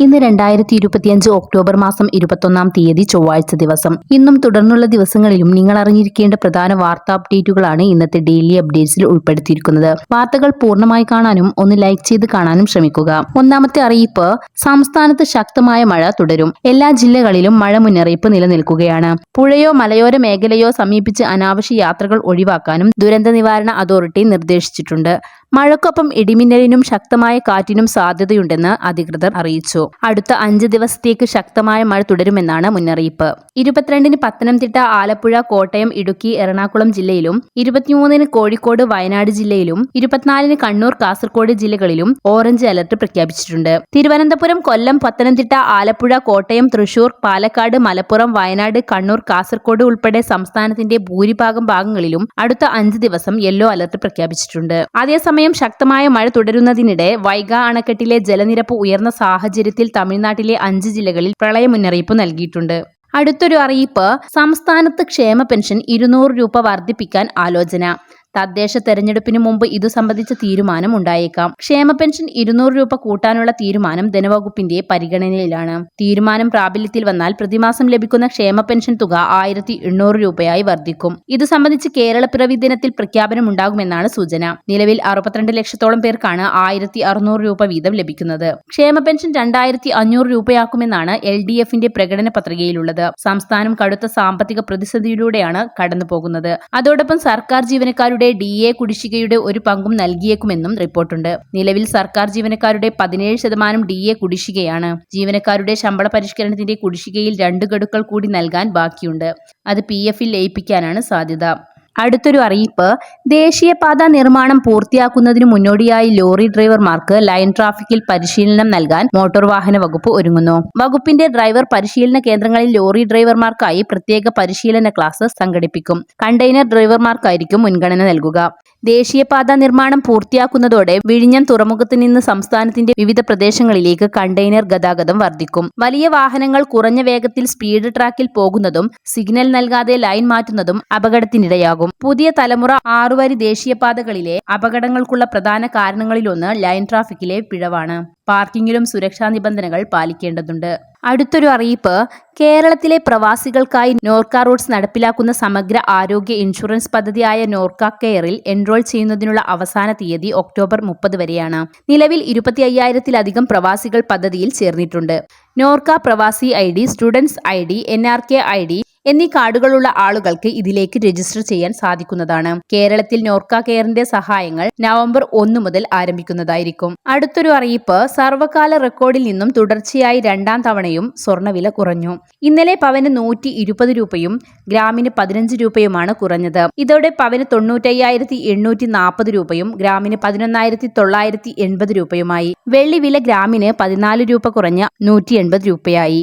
ഇന്ന് രണ്ടായിരത്തി ഇരുപത്തിയഞ്ച് ഒക്ടോബർ മാസം ഇരുപത്തൊന്നാം തീയതി ചൊവ്വാഴ്ച ദിവസം. ഇന്നും തുടർന്നുള്ള ദിവസങ്ങളിലും നിങ്ങൾ അറിഞ്ഞിരിക്കേണ്ട പ്രധാന വാർത്താ അപ്ഡേറ്റുകളാണ് ഇന്നത്തെ ഡെയിലി അപ്ഡേറ്റ്സിൽ ഉൾപ്പെടുത്തിയിരിക്കുന്നത്. വാർത്തകൾ പൂർണമായി കാണാനും ഒന്ന് ലൈക്ക് ചെയ്ത് കാണാനും ശ്രമിക്കുക. ഒന്നാമത്തെ അറിയിപ്പ് സംസ്ഥാനത്ത് ശക്തമായ മഴ തുടരും. എല്ലാ ജില്ലകളിലും മഴ മുന്നറിയിപ്പ് നിലനിൽക്കുകയാണ്. പുഴയോ മലയോര മേഖലയോ സമീപിച്ച് അനാവശ്യ യാത്രകൾ ഒഴിവാക്കാനും ദുരന്ത നിവാരണ അതോറിറ്റി നിർദ്ദേശിച്ചിട്ടുണ്ട്. മഴക്കൊപ്പം ഇടിമിന്നലിനും ശക്തമായ കാറ്റിനും സാധ്യതയുണ്ടെന്ന് അധികൃതർ അറിയിച്ചു. അടുത്ത അഞ്ച് ദിവസത്തേക്ക് ശക്തമായ മഴ തുടരുമെന്നാണ് മുന്നറിയിപ്പ്. ഇരുപത്തിരണ്ടിന് പത്തനംതിട്ട ആലപ്പുഴ കോട്ടയം ഇടുക്കി എറണാകുളം ജില്ലയിലും ഇരുപത്തിമൂന്നിന് കോഴിക്കോട് വയനാട് ജില്ലയിലും ഇരുപത്തിനാലിന് കണ്ണൂർ കാസർഗോഡ് ജില്ലകളിലും ഓറഞ്ച് അലർട്ട് പ്രഖ്യാപിച്ചിട്ടുണ്ട്. തിരുവനന്തപുരം കൊല്ലം പത്തനംതിട്ട ആലപ്പുഴ കോട്ടയം തൃശൂർ പാലക്കാട് മലപ്പുറം വയനാട് കണ്ണൂർ കാസർഗോഡ് ഉൾപ്പെടെ സംസ്ഥാനത്തിന്റെ ഭൂരിഭാഗം ഭാഗങ്ങളിലും അടുത്ത അഞ്ച് ദിവസം യെല്ലോ അലർട്ട് പ്രഖ്യാപിച്ചിട്ടുണ്ട്. അതേസമയം ശക്തമായ മഴ തുടരുന്നതിനിടെ വൈഗ അണക്കെട്ടിലെ ജലനിരപ്പ് ഉയർന്ന സാഹചര്യത്തിൽ തമിഴ്നാട്ടിലെ അഞ്ച് ജില്ലകളിൽ പ്രളയ മുന്നറിയിപ്പ് നൽകിയിട്ടുണ്ട്. അടുത്തൊരു അറിയിപ്പ് സംസ്ഥാനത്ത് ക്ഷേമ പെൻഷൻ ഇരുന്നൂറ് രൂപ വർദ്ധിപ്പിക്കാൻ ആലോചന. തദ്ദേശ തെരഞ്ഞെടുപ്പിന് മുമ്പ് ഇതു സംബന്ധിച്ച തീരുമാനം ഉണ്ടായേക്കാം. ക്ഷേമ പെൻഷൻ ഇരുന്നൂറ് രൂപ കൂട്ടാനുള്ള തീരുമാനം ധനവകുപ്പിന്റെ പരിഗണനയിലാണ്. തീരുമാനം പ്രാബല്യത്തിൽ വന്നാൽ പ്രതിമാസം ലഭിക്കുന്ന ക്ഷേമ പെൻഷൻ തുക ആയിരത്തി എണ്ണൂറ് രൂപയായി വർദ്ധിക്കും. ഇത് സംബന്ധിച്ച് കേരള പിറവി ദിനത്തിൽ പ്രഖ്യാപനമുണ്ടാകുമെന്നാണ് സൂചന. നിലവിൽ അറുപത്തിരണ്ട് ലക്ഷത്തോളം പേർക്കാണ് ആയിരത്തി അറുന്നൂറ് രൂപ വീതം ലഭിക്കുന്നത്. ക്ഷേമ പെൻഷൻ രണ്ടായിരത്തി അഞ്ഞൂറ് രൂപയാക്കുമെന്നാണ് എൽ ഡി എഫിന്റെ പ്രകടന പത്രികയിലുള്ളത്. സംസ്ഥാനം കടുത്ത സാമ്പത്തിക പ്രതിസന്ധിയിലൂടെയാണ് കടന്നുപോകുന്നത്. അതോടൊപ്പം സർക്കാർ ജീവനക്കാരുടെ ഡി എ കുടിശ്ശികയുടെ ഒരു പങ്കും നൽകിയേക്കുമെന്നും റിപ്പോർട്ടുണ്ട്. നിലവിൽ സർക്കാർ ജീവനക്കാരുടെ പതിനേഴ് ശതമാനം ഡി എ കുടിശ്ശികയാണ്. ജീവനക്കാരുടെ ശമ്പള പരിഷ്കരണത്തിന്റെ കുടിശ്ശികയിൽ രണ്ട് ഗഡുക്കൾ കൂടി നൽകാൻ ബാക്കിയുണ്ട്. അത് പി എഫിൽ ലയിപ്പിക്കാനാണ് സാധ്യത. അടുത്തൊരു അറിയിപ്പ്. ദേശീയപാത നിർമ്മാണം പൂർത്തിയാക്കുന്നതിന് മുന്നോടിയായി ലോറി ഡ്രൈവർമാർക്ക് ലൈൻ ട്രാഫിക്കിൽ പരിശീലനം നൽകാൻ മോട്ടോർ വാഹന വകുപ്പ് ഒരുങ്ങുന്നു. വകുപ്പിന്റെ ഡ്രൈവർ പരിശീലന കേന്ദ്രങ്ങളിൽ ലോറി ഡ്രൈവർമാർക്കായി പ്രത്യേക പരിശീലന ക്ലാസ് സംഘടിപ്പിക്കും. കണ്ടെയ്നർ ഡ്രൈവർമാർക്കായിരിക്കും മുൻഗണന നൽകുക. ദേശീയപാത നിർമ്മാണം പൂർത്തിയാക്കുന്നതോടെ വിഴിഞ്ഞം തുറമുഖത്ത് നിന്ന് സംസ്ഥാനത്തിന്റെ വിവിധ പ്രദേശങ്ങളിലേക്ക് കണ്ടെയ്നർ ഗതാഗതം വർദ്ധിക്കും. വലിയ വാഹനങ്ങൾ കുറഞ്ഞ വേഗത്തിൽ സ്പീഡ് ട്രാക്കിൽ പോകുന്നതും സിഗ്നൽ നൽകാതെ ലൈൻ മാറ്റുന്നതും അപകടത്തിനിടയാകും. പുതിയ തലമുറ ആറുവരി ദേശീയപാതകളിലെ അപകടങ്ങൾക്കുള്ള പ്രധാന കാരണങ്ങളിലൊന്ന് ലൈൻ ട്രാഫിക്കിലെ പിഴവാണ്. പാർക്കിങ്ങിലും സുരക്ഷാ നിബന്ധനകൾ പാലിക്കേണ്ടതുണ്ട്. അടുത്തൊരു അറിയിപ്പ്. കേരളത്തിലെ പ്രവാസികൾക്കായി നോർക്ക റൂട്ട്സ് നടപ്പിലാക്കുന്ന സമഗ്ര ആരോഗ്യ ഇൻഷുറൻസ് പദ്ധതിയായ നോർക്ക കെയറിൽ എൻറോൾ ചെയ്യുന്നതിനുള്ള അവസാന തീയതി ഒക്ടോബർ മുപ്പത് വരെയാണ്. നിലവിൽ ഇരുപത്തി അയ്യായിരത്തിലധികം പ്രവാസികൾ പദ്ധതിയിൽ ചേർന്നിട്ടുണ്ട്. Norka Pravasi I D students I D N R K I D എന്നീ കാർഡുകളുള്ള ആളുകൾക്ക് ഇതിലേക്ക് രജിസ്റ്റർ ചെയ്യാൻ സാധിക്കുന്നതാണ്. കേരളത്തിൽ നോർക്ക കെയറിന്റെ സഹായങ്ങൾ നവംബർ ഒന്ന് മുതൽ ആരംഭിക്കുന്നതായിരിക്കും. അടുത്തൊരു അറിയിപ്പ് സർവകാല റെക്കോർഡിൽ നിന്നും തുടർച്ചയായി രണ്ടാം തവണയും സ്വർണവില കുറഞ്ഞു. ഇന്നലെ പവന് നൂറ്റി ഇരുപത് രൂപയും ഗ്രാമിന് പതിനഞ്ച് രൂപയുമാണ് കുറഞ്ഞത്. ഇതോടെ പവന് തൊണ്ണൂറ്റയ്യായിരത്തി എണ്ണൂറ്റി നാൽപ്പത് രൂപയും ഗ്രാമിന് പതിനൊന്നായിരത്തി തൊള്ളായിരത്തി എൺപത് രൂപയുമായി. വെള്ളി വില ഗ്രാമിന് പതിനാല് രൂപ കുറഞ്ഞ നൂറ്റി എൺപത് രൂപയായി.